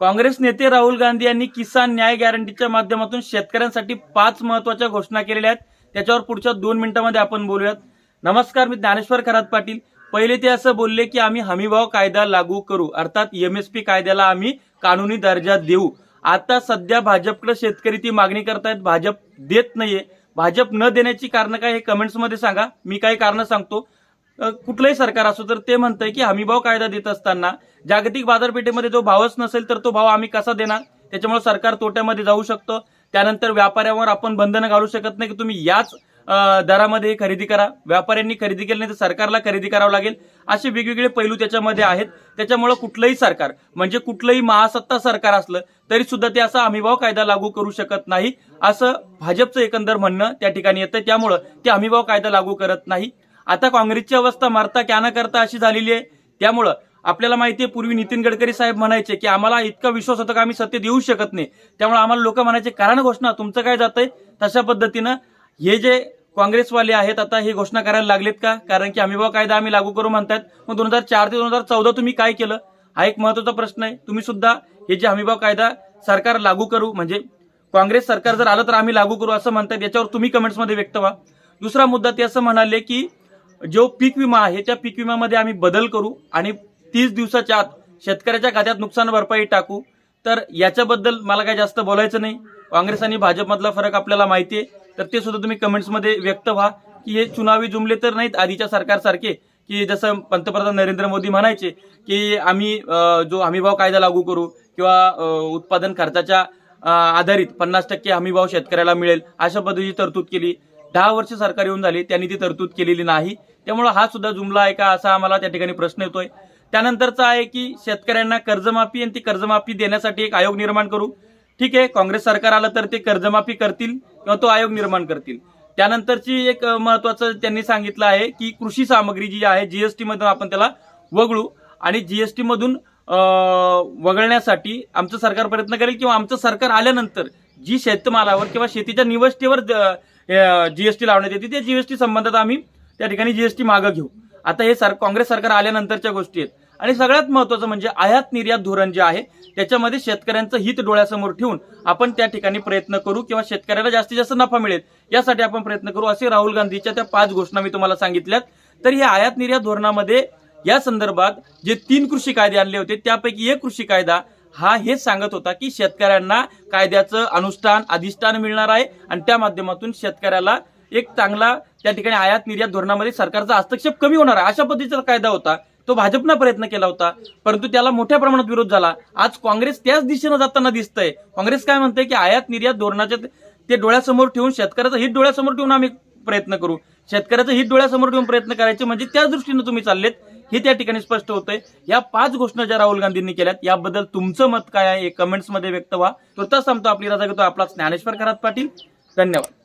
काँग्रेस नेते राहुल गांधी यांनी किसान न्याय गॅरंटीच्या माध्यमातून शेतकऱ्यांसाठी पाच महत्त्वाच्या घोषणा केलेल्या आहेत. त्याच्यावर पुढच्या दोन मिनिटांमध्ये आपण बोलूयात. नमस्कार मी ज्ञानेश्वर खरात पाटील. पहिले ते असं बोलले की आम्ही हमीभाव कायदा लागू करू. अर्थात एमएसपी कायद्याला आम्ही कानूनी दर्जा देऊ. आता सध्या भाजपकडे शेतकरी ती मागणी करतायत. भाजप देत नाहीये. भाजप न देण्याची कारण काय हे कमेंट्समध्ये सांगा. मी काही कारण सांगतो. कुठलंही सरकार असो तर ते म्हणतंय की हमीभाव कायदा देत असताना जागतिक बाजारपेठेमध्ये जो भावच नसेल तर तो भाव आम्ही कसा देणार? त्याच्यामुळे सरकार तोट्यामध्ये जाऊ शकतं. त्यानंतर व्यापाऱ्यावर आपण बंधनं घालू शकत नाही की तुम्ही याच दरामध्ये खरेदी करा. व्यापाऱ्यांनी खरेदी केली नाही तर सरकारला खरेदी करावं लागेल. असे वेगवेगळे पैलू त्याच्यामध्ये आहेत. त्याच्यामुळे कुठलंही सरकार म्हणजे कुठलंही महासत्ता सरकार असलं तरी सुद्धा ते असा हमीभाव कायदा लागू करू शकत नाही. असं भाजपचं एकंदर म्हणणं त्या ठिकाणी येतं त्यामुळं ते हमीभाव कायदा लागू करत नाही. आता काँग्रेसची अवस्था मारता क्या न करता अशी झालेली आहे. त्यामुळं आपल्याला माहिती आहे पूर्वी नितीन गडकरी साहेब म्हणायचे की आम्हाला इतका विश्वास होता की आम्ही सत्य देऊ शकत नाही. त्यामुळे आम्हाला लोक म्हणायचे कारण घोषणा तुमचं काय जातंय? तशा पद्धतीनं हे जे काँग्रेसवाले आहेत आता हे घोषणा करायला लागलेत का? कारण की हमीभाव कायदा आम्ही लागू करू म्हणतात. मग दोन हजार चार ते दोन हजार चौदा तुम्ही काय केलं? हा एक महत्त्वाचा प्रश्न आहे. तुम्ही सुद्धा हे जे हमीभाव कायदा सरकार लागू करू म्हणजे काँग्रेस सरकार जर आलं तर आम्ही लागू करू असं म्हणतात याच्यावर तुम्ही कमेंट्समध्ये व्यक्त व्हा. दुसरा मुद्दा ते असं म्हणाले की जो पीक विमा आहे त्या पीक विम्यामध्ये आम्ही बदल करू आणि तीस दिवसाच्या आत शेतकऱ्याच्या खात्यात नुकसान भरपाई टाकू. तर याच्याबद्दल मला काही जास्त बोलायचं नाही. काँग्रेस आणि भाजपमधला फरक आपल्याला माहिती आहे. तर ते सुद्धा तुम्ही कमेंट्समध्ये व्यक्त व्हा की हे चुनावी जुमले तर नाहीत आधीच्या सरकारसारखे. की जसं पंतप्रधान नरेंद्र मोदी म्हणायचे की आम्ही जो हमीभाव कायदा लागू करू किंवा उत्पादन खर्चाच्या आधारित पन्नास टक्के हमीभाव शेतकऱ्याला मिळेल अशा पद्धतीची तरतूद केली. दहा वर्ष सरकार येऊन झाली त्यांनी ती तरतूद केलेली नाही. त्यामुळे हा सुद्धा जुमला आहे का असा आम्हाला त्या ठिकाणी प्रश्न येतोय. त्यानंतरचा आहे की शेतकऱ्यांना कर्जमाफी आणि ती कर्जमाफी देण्यासाठी एक आयोग निर्माण करू. ठीक आहे काँग्रेस सरकार आलं तर ते कर्जमाफी करतील किंवा तो आयोग निर्माण करतील. त्यानंतरची एक महत्वाचं त्यांनी सांगितलं आहे की कृषी सामग्री जी आहे जीएसटी मधून आपण त्याला वगळू. आणि जीएसटी मधून वगळण्यासाठी आमचं सरकार प्रयत्न करेल किंवा आमचं सरकार आल्यानंतर जी शेतमालावर किंवा शेतीच्या निवष्टीवर जीएसटी लावण्यात येते. त्या जीएसटी संबंधात आम्ही त्या ठिकाणी जीएसटी मागं घेऊ. आता हे सर काँग्रेस सरकार आल्यानंतरच्या गोष्टी आहेत. आणि सगळ्यात महत्वाचं म्हणजे आयात निर्यात धोरण जे आहे त्याच्यामध्ये शेतकऱ्यांचं हित डोळ्यासमोर ठेवून आपण त्या ठिकाणी प्रयत्न करू किंवा शेतकऱ्याला जास्तीत जास्त नफा मिळेल यासाठी आपण प्रयत्न करू. असे राहुल गांधीच्या त्या पाच घोषणा मी तुम्हाला सांगितल्यात. तर या आयात निर्यात धोरणामध्ये या संदर्भात जे तीन कृषी कायदे आणले होते त्यापैकी एक कृषी कायदा हा हेच सांगत होता की शेतकऱ्यांना कायद्याचं अनुष्ठान अधिष्ठान मिळणार आहे आणि त्या माध्यमातून शेतकऱ्याला एक चांगला त्या ठिकाणी आयात निर्यात धोरणामध्ये सरकारचा हस्तक्षेप कमी होणार आहे. अशा पद्धतीचा कायदा होता. तो भाजपनं प्रयत्न केला होता परंतु त्याला मोठ्या प्रमाणात विरोध झाला. आज काँग्रेस त्याच दिशेनं जाताना दिसतंय. काँग्रेस काय म्हणते की आयात निर्यात धोरणाच्या ते डोळ्यासमोर ठेवून शेतकऱ्याचं हित डोळ्यासमोर ठेवून आम्ही प्रयत्न करू. शेतकऱ्याचं हित डोळ्यासमोर ठेवून प्रयत्न करायचे म्हणजे त्याच दृष्टीनं तुम्ही चाललेत. हे त्या ठिकाणी स्पष्ट होतंय. या पाच घोषणा ज्या राहुल गांधींनी केल्यात याबद्दल तुमचं मत काय आहे? कमेंट्समध्ये व्यक्त व्हा. तुर्तास सांगतो आपली रजा घेतो. आपला ज्ञानेश्वर खरात पाटील. धन्यवाद.